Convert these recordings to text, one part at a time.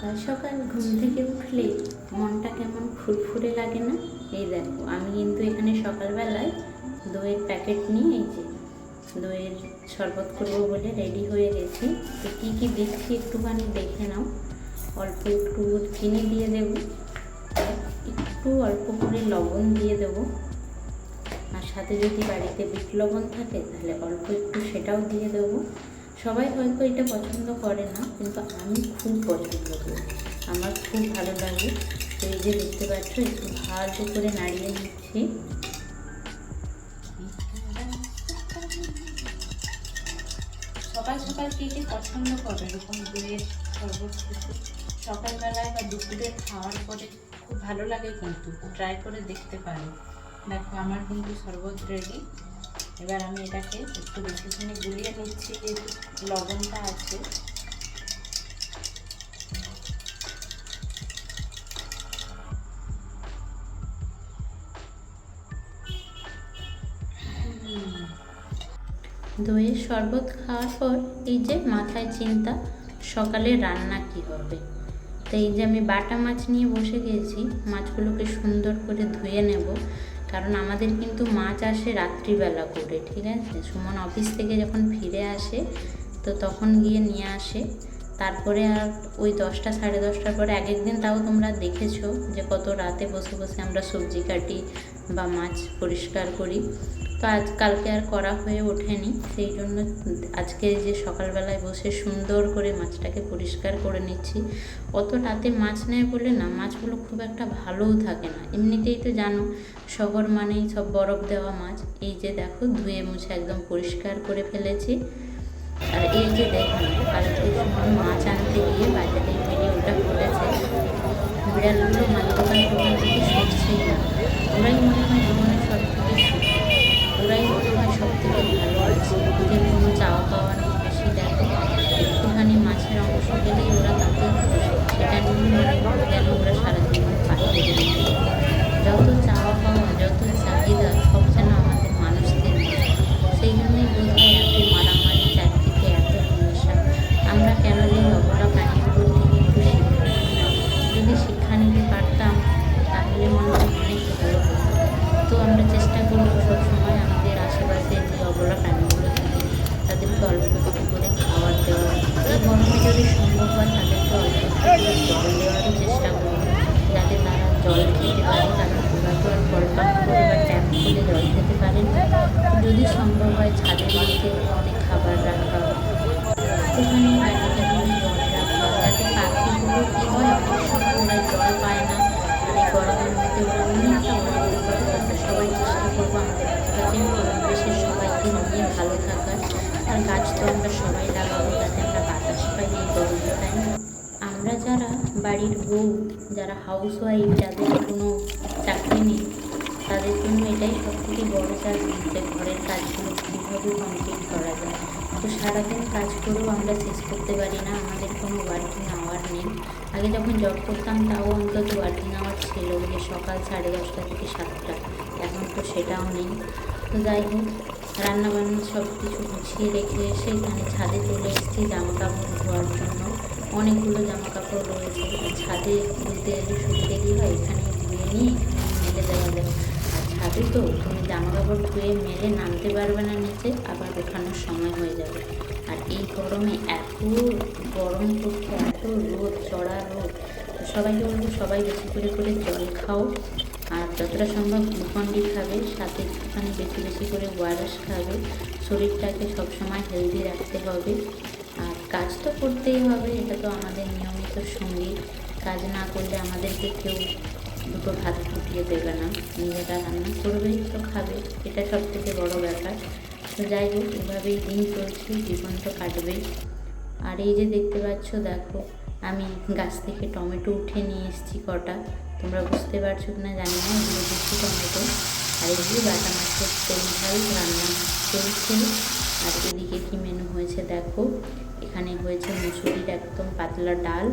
সকাল সকাল ঘুম থেকে উঠলে মনটা কেমন ফুরফুরে লাগে না? এই দেখো, আমি কিন্তু এখানে সকালবেলায় দইয়ের প্যাকেট নিয়ে এই যে দইয়ের শরবত করব বলে রেডি হয়ে গেছি। তো কী কী দিচ্ছি একটুখানি দেখে নাও। অল্প একটু চিনি দিয়ে দেবো, একটু অল্প করে লবণ দিয়ে দেবো। আর সাথে যদি বাড়িতে বিট লবণ থাকে তাহলে অল্প একটু সেটাও দিয়ে দেবো। সবাই হয়তো এটা পছন্দ করে না, কিন্তু আমি খুব পছন্দ করি। আমার খুব ভালো লাগে। তো এই যে দেখতে পাচ্ছ, একটু ভালো করে নাড়িয়ে নিচ্ছি। সকাল সকাল কে কে পছন্দ করে এরকম দইয়ের শরবত খেতে? সকালবেলায় বা দুপুরে খাওয়ার পরে খুব ভালো লাগে কিন্তু ট্রাই করে দেখতে পারো। দেখো, আমার কিন্তু শরবত রেডি এবার আমি এটাকে একটু বেশিখানে গুলিয়ে নিচ্ছি, যেহেতু লবণটা আছে। দইয়ের শরবত খাওয়ার পর এই যে মাথায় চিন্তা, সকালে রান্না কি হবে? তো এই যে আমি বাটা মাছ নিয়ে বসে গিয়েছি মাছগুলোকে সুন্দর করে ধুয়ে নেব। কারণ আমাদের কিন্তু মাছ আসে রাত্রিবেলা করে, ঠিক আছে? সুমন অফিস থেকে যখন ফিরে আসে, তো তখন গিয়ে নিয়ে আসে। তারপরে আর ওই দশটা সাড়ে দশটার পরে এক একদিন তাও তোমরা দেখেছ যে কত রাতে বসে বসে আমরা সবজি কাটি বা মাছ পরিষ্কার করি। আজ কালকে আর করা হয়ে ওঠেনি। সেই জন্য আজকে যে সকালবেলায় বসে সুন্দর করে মাছটাকে পরিষ্কার করে নিচ্ছি। অত রাতে মাছ নেয় বলে না, মাছগুলো খুব একটা ভালোও থাকে না। এমনিতেই তো জানো, শহর মানেই সব বরফ দেওয়া মাছ। এই যে দেখো, ধুয়ে মুছে একদম পরিষ্কার করে ফেলেছি। আর এই যে দেখুন কালকে মাছ আনতে গিয়ে বাজারে বেরিয়ে ওটা ফুটেছে বিড়ালগুলো মাছ দোকান টোকান থেকে সরছেই না। ওরাই মনে হয় জীবনের সব থেকে যদি সম্ভব হয় ছাদের মধ্যে অনেক খাবার রাখা বাটিতে করে জল রাখা যাতে পাখিগুলো কী হয় অনেক সময় ওরা জল পায় না। এই গরমের মধ্যে ওরা অনেকটা অনুভব করে তাতে সবাই চেষ্টা করব আমাদের আশেপাশের পরিবেশের সবাইকে নিয়ে ভালো থাকার। আর গাছ তো আমরা সবাই লাগাবো, যাতে আমরা বাতাস পাই এই গরমে, তাই আমরা যারা বাড়ির বউ, যারা হাউস ওয়াইফ যাদের কোনো চাকরি নেই, তাদের জন্য এটাই সব থেকে বড় চাকরি যে ঘরের কাজগুলো কীভাবে কমপ্লিট করা যায়। তো সারাদিন কাজ করেও আমরা শেষ করতে পারি না, আমাদের কোনো ওয়ার্কিং আওয়ার নেই। আগে যখন জব করতাম, তাও অন্তত ওয়ার্কিং আওয়ার ছিল যে সকাল সাড়ে দশটা থেকে সাতটা। এখন তো সেটাও নেই। তো যাই হোক, রান্নাবান্না সব কিছু গুছিয়ে রেখে এসে এখানে ছাদে চলে এসেছি জামা কাপড় ধোয়ার জন্য। অনেকগুলো জামা কাপড় রয়েছে। ছাদে ধুতে সুবিধে কী হয়? এখানে ধুয়ে নিয়ে এখানে মেলে দেওয়া যায়। ছাদে তো, তুমি জামা কাপড় ধুয়ে মেলে নামতে পারবে না নিচে, আবার ওঠানোর সময় হয়ে যাবে। আর এই গরমে এত গরম করছে এত রোদ চড়া রোদ। সবাইকে বলব, সবাই বেশি করে করে জল খাও। আর যতটা সম্ভব গ্লুকন্ডি খাবে, সাথে একটুখানি বেশি বেশি করে ওয়ারেস খাবে। শরীরটাকে সবসময় হেলদি রাখতে হবে। আর কাজ তো করতেই হবে, এটা তো আমাদের নিয়মিত সঙ্গী। কাজ না করলে আমাদেরকে কেউ দুটো ভাত ফুটিয়ে দেবে না, নিজেরা রান্না করবেই তো খাবে, এটা সব থেকে বড়ো ব্যাপার। তো যাই হোক, এভাবেই দিন চলছে, জীবন তো কাটবেই। আর এই যে দেখতে পাচ্ছ, দেখো, আমি গাছ থেকে টমেটো উঠে নিয়ে এসেছি কটা। তোমরা বুঝতে পারছ কিনা জানি না, এগুলো দেশি টমেটো। আর এগুলো বাটা মাছের তেল ঝাল রান্না চলছে। আর এদিকে কি মেনু হয়েছে দেখো, এখানে হয়েছে মুসুরির একদম পাতলা ডাল,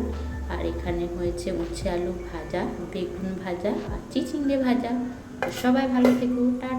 আর এখানে হয়েছে উচ্ছে আলু ভাজা, বেগুন ভাজা আর চিচিঙ্গে ভাজা। সবাই ভালো থেকো, টাটা।